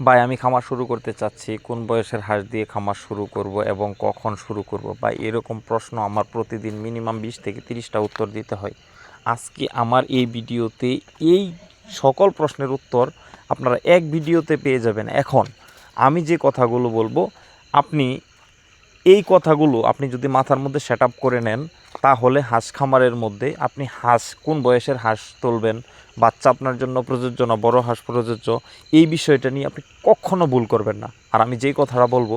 ভাই, আমি খামার শুরু করতে চাচ্ছি। কোন বয়সের হাঁস দিয়ে খামার শুরু করব এবং কখন শুরু করব? বা এরকম প্রশ্ন আমার প্রতিদিন মিনিমাম বিশ থেকে তিরিশটা উত্তর দিতে হয়। আজকে আমার এই ভিডিওতে এই সকল প্রশ্নের উত্তর আপনারা এক ভিডিওতে পেয়ে যাবেন। এখন আমি যে কথাগুলো বলব, আপনি এই কথাগুলো আপনি যদি মাথার মধ্যে সেট আপ করে নেন, তাহলে হাঁস খামারের মধ্যে আপনি হাঁস কোন বয়সের হাঁস তুলবেন, বাচ্চা আপনার জন্য প্রযোজ্য না, বড় হাঁস প্রযোজ্য, এই বিষয়টা নিয়ে আপনি কখনো ভুল করবেন না। আর আমি যেই কথাটা বলব,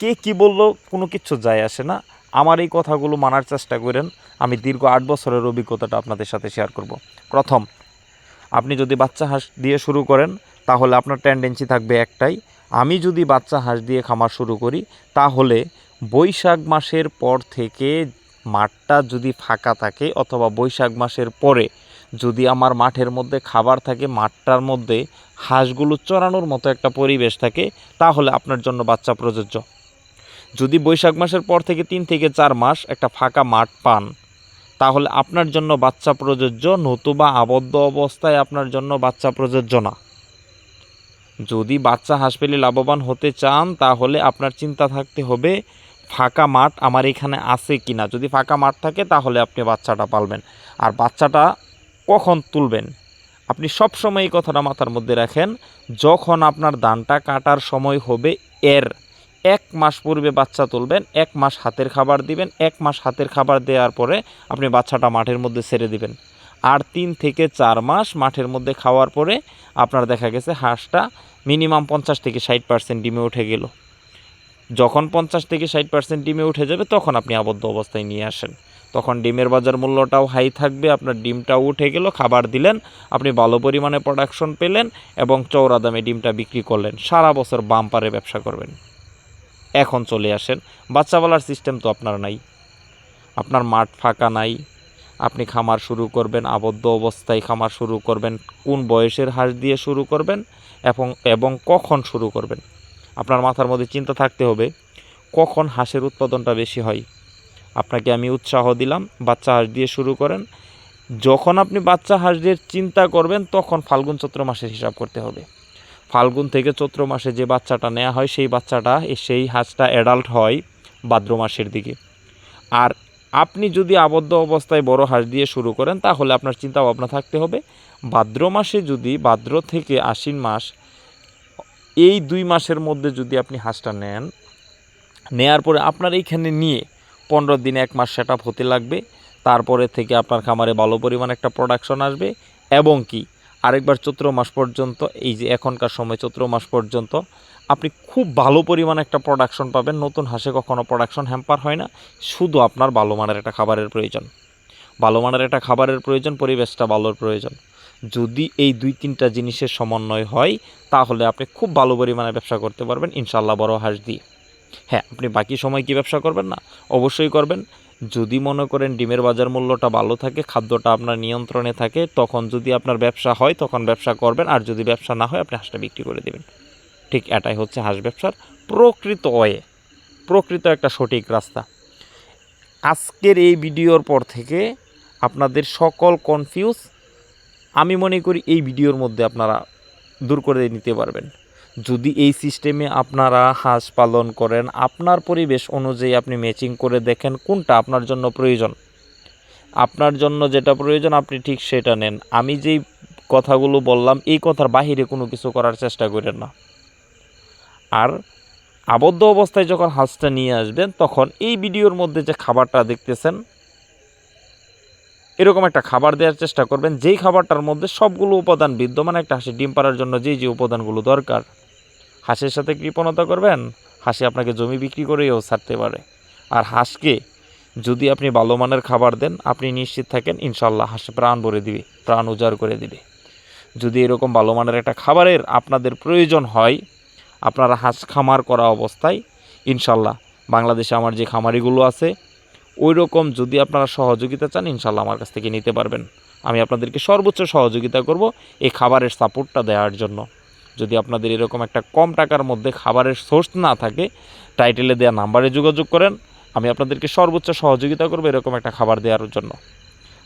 কে কি বলল কোনো কিছু যায় আসে না। আমার এই কথাগুলো মানার চেষ্টা করেন, আমি দীর্ঘ আট বছরের অভিজ্ঞতাটা আপনাদের সাথে শেয়ার করব। প্রথম, আপনি যদি বাচ্চা হাঁস দিয়ে শুরু করেন, তাহলে আপনার টেন্ডেন্সি থাকবে একটাই, আমি যদি বাচ্চা হাঁস দিয়ে খামার শুরু করি, তাহলে বৈশাখ মাসের পর থেকে মাঠটা যদি ফাঁকা থাকে অথবা বৈশাখ মাসের পরে যদি আমার মাঠের মধ্যে খাবার থাকে, মাঠটার মধ্যে হাঁসগুলো চড়ানোর মতো একটা পরিবেশ থাকে, তাহলে আপনার জন্য বাচ্চা প্রযোজ্য। যদি বৈশাখ মাসের পর থেকে তিন থেকে চার মাস একটা ফাঁকা মাঠ পান, তাহলে আপনার জন্য বাচ্চা প্রযোজ্য, নতুবা আবদ্ধ অবস্থায় আপনার জন্য বাচ্চা প্রযোজ্য না। যদি বাচ্চা হাঁস পেলে লাভবান হতে চান, তাহলে আপনার চিন্তা থাকতে হবে ফাঁকা মাঠ আমার এখানে আছে কি না যদি ফাঁকা মাঠ থাকে, তাহলে আপনি বাচ্চাটা পালবেন। আর বাচ্চাটা কখন তুলবেন? আপনি সব সময় এই কথাটা মাথার মধ্যে রাখেন, যখন আপনার ধানটা কাটার সময় হবে এর। এক মাস পূর্বে বাচ্চা তুলবেন, এক মাস হাতের খাবার দিবেন, এক মাস হাতের খাবার দেওয়ার পরে আপনি বাচ্চাটা মাঠের মধ্যে ছেড়ে দিবেন। আর তিন থেকে চার মাস মাঠের মধ্যে খাওয়ার পরে আপনার দেখা গেছে হাঁসটা মিনিমাম পঞ্চাশ থেকে ষাট পার্সেন্ট ডিমে উঠে গেল। যখন পঞ্চাশ থেকে ষাট পার্সেন্ট ডিমে উঠে যাবে, তখন আপনি আবদ্ধ অবস্থায় নিয়ে আসেন। তখন ডিমের বাজার মূল্যটাও হাই থাকবে, আপনার ডিমটাও উঠে গেল, খাবার দিলেন, আপনি ভালো পরিমাণে প্রোডাকশন পেলেন এবং চৌরা দামে ডিমটা বিক্রি করলেন। সারা বছর বাম্পারে ব্যবসা করবেন। এখন চলে আসেন বাচ্চা বলার সিস্টেম তো আপনার নাই। আপনার মাঠ ফাঁকা নাই। আপনি খামার শুরু করবেন, আবদ্ধ অবস্থায় খামার শুরু করবেন, কোন বয়সের হাঁস দিয়ে শুরু করবেন এবং এবং কখন শুরু করবেন? আপনার মাথার মধ্যে চিন্তা থাকতে হবে, কখন হাঁসের উৎপাদনটা বেশি হয়? আপনাকে আমি উৎসাহ দিলাম, বাচ্চা হাঁস দিয়ে শুরু করেন। যখন আপনি বাচ্চা হাঁসদের চিন্তা করবেন, তখন ফাল্গুন চৈত্র মাসের হিসাব করতে হবে। ফাল্গুন থেকে চৈত্র মাসে যে বাচ্চাটা নেওয়া হয়, সেই বাচ্চাটা, সেই হাঁসটা অ্যাডাল্ট হয় ভাদ্র মাসের দিকে। আর আপনি যদি আবদ্ধ অবস্থায় বড় হাঁস দিয়ে শুরু করেন, তাহলে আপনার চিন্তা ভাবনা থাকতে হবে, ভাদ্র মাসে যদি ভাদ্র থেকে আশ্বিন মাস এই দুই মাসের মধ্যে যদি আপনি হাঁসটা নেন, নেয়ার পরে আপনার এইখানে নিয়ে পনেরো দিন, এক মাস সেট হতে লাগবে। তারপরে থেকে আপনার খামারে ভালো পরিমাণ একটা প্রোডাকশন আসবে এবং কি আরেকবার চৈত্র মাস পর্যন্ত, এই যে এখনকার সময় চৈত্র মাস পর্যন্ত, আপনি খুব ভালো পরিমাণ একটা প্রোডাকশন পাবেন। নতুন হাঁসে কখনো প্রোডাকশন হ্যাম্পার হয় না। শুধু আপনার ভালো মানের একটা খাবারের প্রয়োজন। ভালো মানের একটা খাবারের প্রয়োজন, পরিবেশটা ভালোর প্রয়োজন। যদি এই দুই তিনটা জিনিসের সমন্বয় হয়, তাহলে আপনি খুব ভালো পরিমাণে ব্যবসা করতে পারবেন ইনশাল্লাহ বড় হাঁস দিয়ে। হ্যাঁ আপনি বাকি সময় কি ব্যবসা করবেন না? অবশ্যই করবেন। যদি মনে করেন ডিমের বাজার মূল্যটা ভালো থাকে, খাদ্যটা আপনার নিয়ন্ত্রণে থাকে, তখন যদি আপনার ব্যবসা হয়, তখন ব্যবসা করবেন, আর যদি ব্যবসা না হয়, আপনি হাঁসটা বিক্রি করে দেবেন। ঠিক এটাই হচ্ছে হাঁস ব্যবসার প্রকৃত ওয়ে, প্রকৃত একটা সঠিক রাস্তা। আজকের এই ভিডিওর পর থেকে আপনাদের সকল কনফিউজ আমি মনে করি এই ভিডিওর মধ্যে আপনারা দূর করে নিতে পারবেন। যদি এই সিস্টেমে আপনারা হাঁস পালন করেন, আপনার পরিবেশ অনুযায়ী আপনি ম্যাচিং করে দেখেন কোনটা আপনার জন্য প্রয়োজন। আপনার জন্য যেটা প্রয়োজন, আপনি ঠিক সেটা নেন। আমি যেই কথাগুলো বললাম, এই কথার বাহিরে কোনো কিছু করার চেষ্টা করেন না। আর আবদ্ধ অবস্থায় যখন হাঁসটা নিয়ে আসবেন, তখন এই ভিডিওর মধ্যে যে খাবারটা দেখতেছেন এরকম একটা খাবার দেওয়ার চেষ্টা করবেন, যেই খাবারটার মধ্যে সবগুলো উপাদান বিদ্যমান, একটা হাঁসের ডিম পাড়ার জন্য যেই যে উপাদানগুলো দরকার। হাঁসের সাথে কৃপণতা করবেন, হাঁসে আপনাকে জমি বিক্রি করেও ছাড়তে পারে। আর হাঁসকে যদি আপনি ভালো মানের খাবার দেন, আপনি নিশ্চিত থাকেন ইনশাল্লাহ হাঁসে প্রাণ ভরে দিবে, প্রাণ উজাড় করে দিবে। যদি এরকম ভালো মানের একটা খাবারের আপনাদের প্রয়োজন হয়, আপনারা হাঁস খামার করা অবস্থায় ইনশাল্লাহ বাংলাদেশে আমার যে খামারিগুলো আছে ওই রকম যদি আপনারা সহযোগিতা চান ইনশাল্লাহ আমার কাছ থেকে নিতে পারবেন। আমি আপনাদেরকে সর্বোচ্চ সহযোগিতা করব এই খাবারের সাপোর্টটা দেওয়ার জন্য। যদি আপনাদের এরকম একটা কম টাকার মধ্যে খাবারের সোর্স না থাকে টাইটেলে দেওয়া নাম্বারে যোগাযোগ করেন। আমি আপনাদেরকে সর্বোচ্চ সহযোগিতা করব এরকম একটা খাবার দেওয়ার জন্য।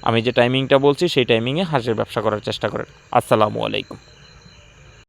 আমি যে টাইমিংটা বলছি, সেই টাইমিংয়ে হাঁসের ব্যবসা করার চেষ্টা করেন। আসসালামু আলাইকুম।